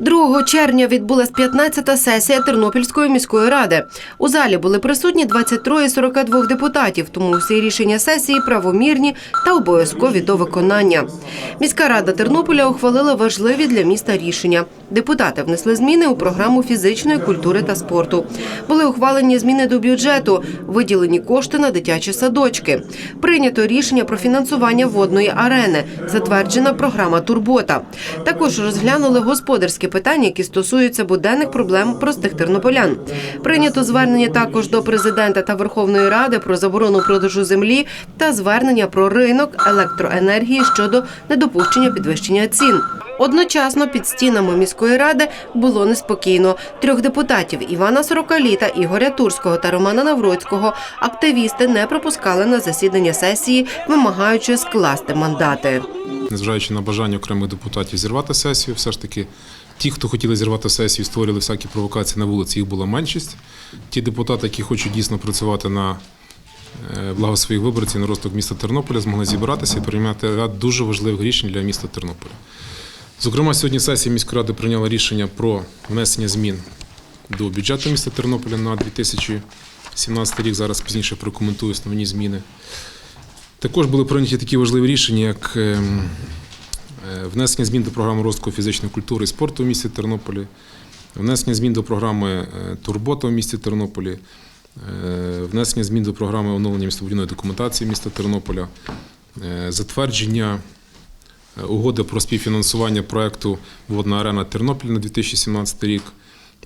2 червня відбулась 15-та сесія Тернопільської міської ради. У залі були присутні 23 з 42 депутатів, тому усі рішення сесії правомірні та обов'язкові до виконання. Міська рада Тернополя ухвалила важливі для міста рішення. Депутати внесли зміни у програму фізичної культури та спорту. Були ухвалені зміни до бюджету, виділені кошти на дитячі садочки. Прийнято рішення про фінансування водної арени, затверджена програма Турбота. Також розглянули господарські питання, які стосуються буденних проблем простих тернополян. Прийнято звернення також до президента та Верховної Ради про заборону продажу землі та звернення про ринок електроенергії щодо недопущення підвищення цін. Одночасно під стінами міської ради було неспокійно. Трьох депутатів Івана Сорокаліта, Ігоря Турського та Романа Навроцького активісти не пропускали на засідання сесії, вимагаючи скласти мандати. незважаючи на бажання окремих депутатів зірвати сесію, все ж таки ті, хто хотіли зірвати сесію, створювали всякі провокації на вулиці, їх була меншість. Ті депутати, які хочуть дійсно працювати на е, благо своїх виборців на розвиток міста Тернополя, змогли зібратися і прийняти ряд дуже важливих рішень для міста Тернополя. Зокрема, сьогодні сесія міської ради прийняла рішення про внесення змін до бюджету міста Тернополя на 2017 рік. Зараз пізніше прокоментую основні зміни. Також були прийняті такі важливі рішення, як ем, внесення змін до програми розвитку фізичної культури і спорту в місті Тернополі, внесення змін до програми е, Турбота в місті Тернополі, е, внесення змін до програми оновлення містобудівної документації міста Тернополя, е, затвердження е, угоди про співфінансування проекту Водна арена Тернопіль на 2017 рік,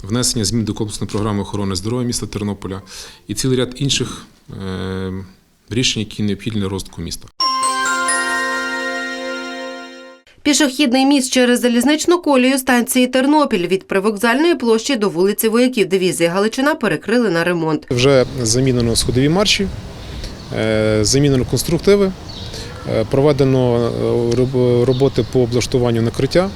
внесення змін до комплексної програми охорони здоров'я міста Тернополя і цілий ряд інших е, рішень, які необхідні для розвитку міста. Пішохідний міст через залізничну колію станції Тернопіль від привокзальної площі до вулиці Вояків дивізії Галичина перекрили на ремонт. Вже замінено сходові марші, е, замінено конструктиви, е, проведено е, роботи по облаштуванню накриття.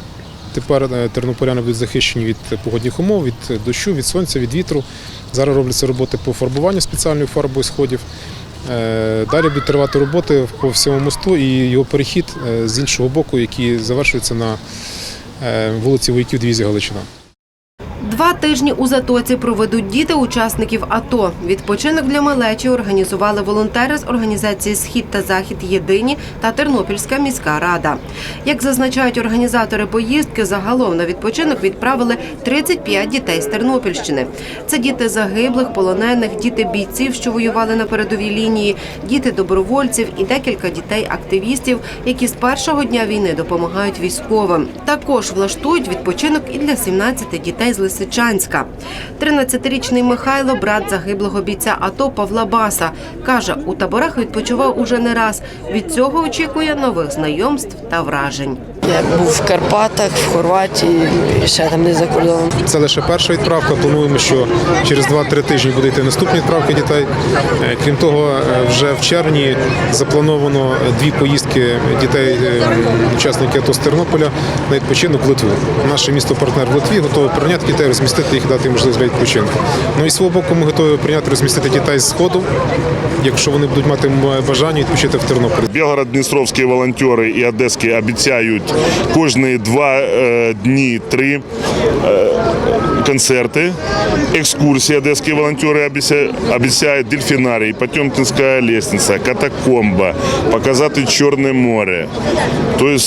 Тепер тернополяни будуть захищені від погодних умов, від дощу, від сонця, від вітру. Зараз робляться роботи по фарбуванню спеціальною фарбою сходів. Е, Далі будуть тривати роботи по всьому мосту і його перехід е, з іншого боку, який завершується на е, вулиці Вояків дивізії Галичина. Два тижні у затоці проведуть діти учасників АТО. Відпочинок для малечі організували волонтери з організації Схід та Захід Єдині та Тернопільська міська рада. Як зазначають організатори поїздки, загалом на відпочинок відправили 35 дітей з Тернопільщини. Це діти загиблих, полонених, діти бійців, що воювали на передовій лінії, діти добровольців і декілька дітей-активістів, які з першого дня війни допомагають військовим. Також влаштують відпочинок і для 17 дітей з Лисичанська. 13-річний Михайло, брат загиблого бійця АТО Павла Баса, каже, у таборах відпочивав уже не раз. Від цього очікує нових знайомств та вражень. Я був в Карпатах, в Хорватії, і ще там не за кордоном. Це лише перша відправка. Плануємо, що через 2-3 тижні буде йти наступні відправки дітей. Е, Крім того, е, вже в червні заплановано дві поїздки дітей, е, учасників АТО з Тернополя на відпочинок в Литву. Наше місто партнер в Литві готове прийняти дітей, розмістити їх, дати можливість для відпочинку. Ну і свого боку, ми готові прийняти розмістити дітей з сходу, якщо вони будуть мати бажання відпочити в Тернополі. Білгород-Дністровські волонтери і одеські обіцяють кожні два е, дні три е, концерти. Екскурсії одеські волонтери обіцяють дельфінарій, Потьомкінська лестниця, катакомба, показати Чорне море. Тобто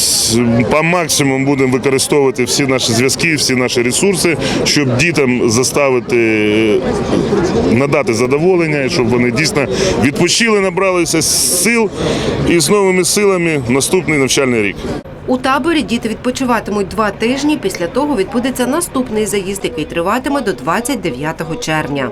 по максимуму будемо використовувати всі наші зв'язки, всі наші ресурси, щоб дітям заставити е, надати задоволення, і щоб вони дійсно відпочили, набралися сил і з новими силами наступний навчальний рік. У таборі діти відпочиватимуть два тижні. Після того відбудеться наступний заїзд, який триватиме до 29 червня.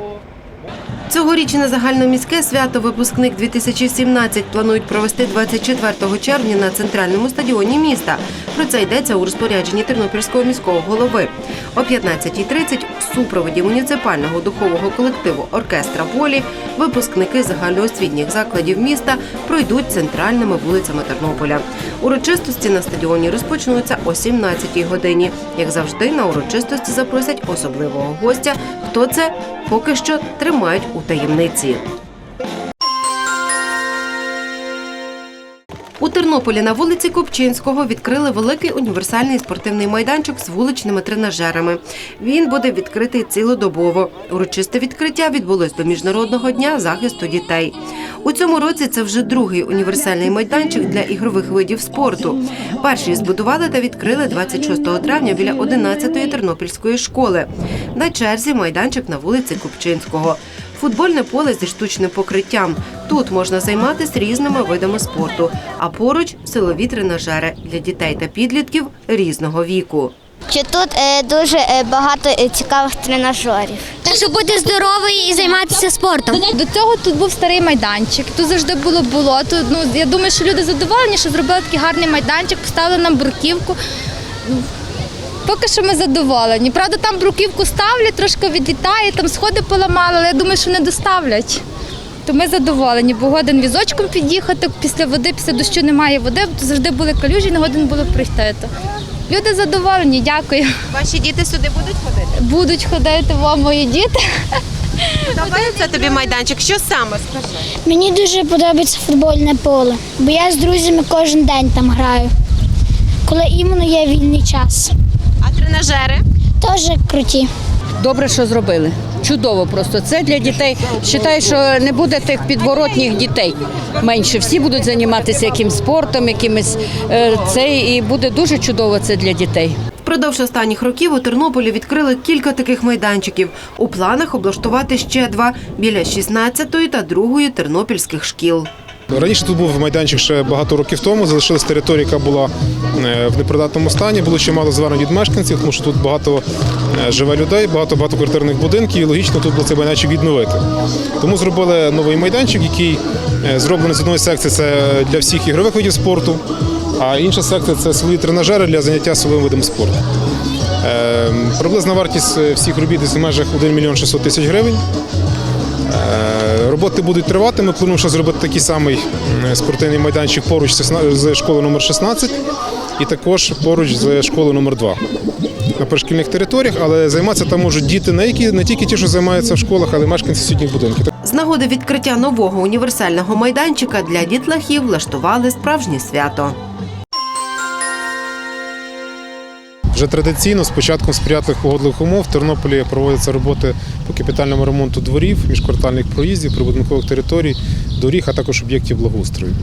Цьогорічне загальноміське свято випускник 2017 планують провести 24 червня на центральному стадіоні міста. Про це йдеться у розпорядженні Тернопільського міського голови. О 15.30 в супроводі муніципального духового колективу Оркестра волі випускники загальноосвітніх закладів міста пройдуть центральними вулицями Тернополя. Урочистості на стадіоні розпочнуться о 17 годині. Як завжди, на урочистості запросять особливого гостя. Хто це поки що тримають у таємниці. У Тернополі на вулиці Купчинського відкрили великий універсальний спортивний майданчик з вуличними тренажерами. Він буде відкритий цілодобово. Урочисте відкриття відбулось до Міжнародного дня захисту дітей. У цьому році це вже другий універсальний майданчик для ігрових видів спорту. Перший збудували та відкрили 26 травня біля 11-ї тернопільської школи. На черзі майданчик на вулиці Купчинського. Футбольне поле зі штучним покриттям. Тут можна займатися різними видами спорту, а поруч силові тренажери для дітей та підлітків різного віку. Що тут е, дуже е, багато е, цікавих тренажерів. Так що бути здоровий і займатися спортом. До цього тут був старий майданчик, тут завжди було болото. Ну, я думаю, що люди задоволені, що зробили такий гарний майданчик, поставили нам бруківку. Поки що ми задоволені. Правда, там бруківку ставлять, трошки відлітає, там сходи поламали, але я думаю, що не доставлять. То ми задоволені, бо годин візочком під'їхати після води, після дощу немає води, то завжди були калюжі, не годин було прийти. То люди задоволені, дякую. Ваші діти сюди будуть ходити? Будуть ходити во мої діти. Подобається тобі майданчик. Що саме скажи? Мені дуже подобається футбольне поле, бо я з друзями кожен день там граю, коли іменно є вільний час. Тренажери? Теж круті. Добре, що зробили. Чудово просто. Це для дітей. Вважаю, що не буде тих підворотніх дітей менше. Всі будуть займатися якимсь спортом, якимось е, це і буде дуже чудово це для дітей. Впродовж останніх років у Тернополі відкрили кілька таких майданчиків. У планах облаштувати ще два біля 16-ї та 2-ї тернопільських шкіл. Раніше тут був майданчик ще багато років тому. Залишилась територія, яка була в непридатному стані. Було чимало звернень від мешканців, тому що тут багато е, живе людей, багато багатоквартирних будинків, і логічно тут було цей майданчик відновити. Тому зробили новий майданчик, який е, зроблений з одної секції це для всіх ігрових видів спорту, а інша секція це свої тренажери для заняття силовим видом спорту. Е, Приблизна вартість е, всіх робіт в межах 1 мільйон 600 тисяч гривень. Е, Роботи будуть тривати. Ми плануємо ще зробити такий самий спортивний майданчик поруч з школою номер 16 і також поруч з школою номер 2 на пришкільних територіях, але займатися там можуть діти не, які, не тільки ті, що займаються в школах, але й мешканці сусідніх будинків. З нагоди відкриття нового універсального майданчика для дітлахів влаштували справжнє свято. Вже традиційно з початком сприятливих погодливих умов в Тернополі проводяться роботи по капітальному ремонту дворів, міжквартальних проїздів, прибудинкових територій, доріг, а також об'єктів благоустрою.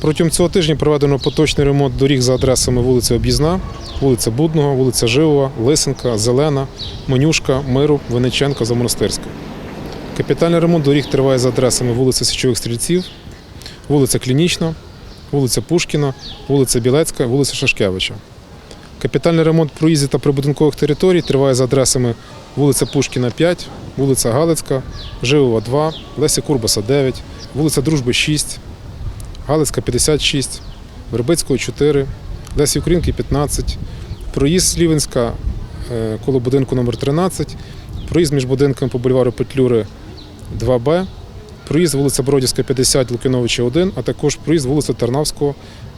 Протягом цього тижня проведено поточний ремонт доріг за адресами вулиця Об'їзна, вулиця Будного, вулиця Живова, Лисенка, Зелена, Монюшка, Миру, Винниченка, Замонастирська. Капітальний ремонт доріг триває за адресами вулиця Січових Стрільців, вулиця Клінічна, вулиця Пушкіна, вулиця Білецька, вулиця Шашкевича. Капітальний ремонт проїздів та прибудинкових територій триває за адресами вулиця Пушкіна 5, вулиця Галицька, Живова 2, Лесі Курбаса 9, вулиця Дружби 6, Галицька 56, Вербицького 4, Лесі Українки 15, проїзд Слівенська е, коло будинку номер 13, проїзд між будинками по бульвару Петлюри 2Б, проїзд вулиця Бродівська 50, Лукіновича 1, а також проїзд вулиця Тарнавського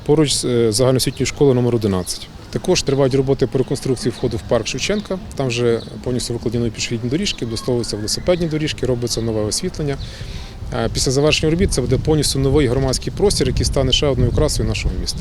поруч з е, загальноосвітньою школою номер 11. Також тривають роботи по реконструкції входу в парк Шевченка. Там вже повністю викладені пішохідні доріжки, облаштовуються велосипедні доріжки, робиться нове освітлення. Після завершення робіт це буде повністю новий громадський простір, який стане ще одною красою нашого міста.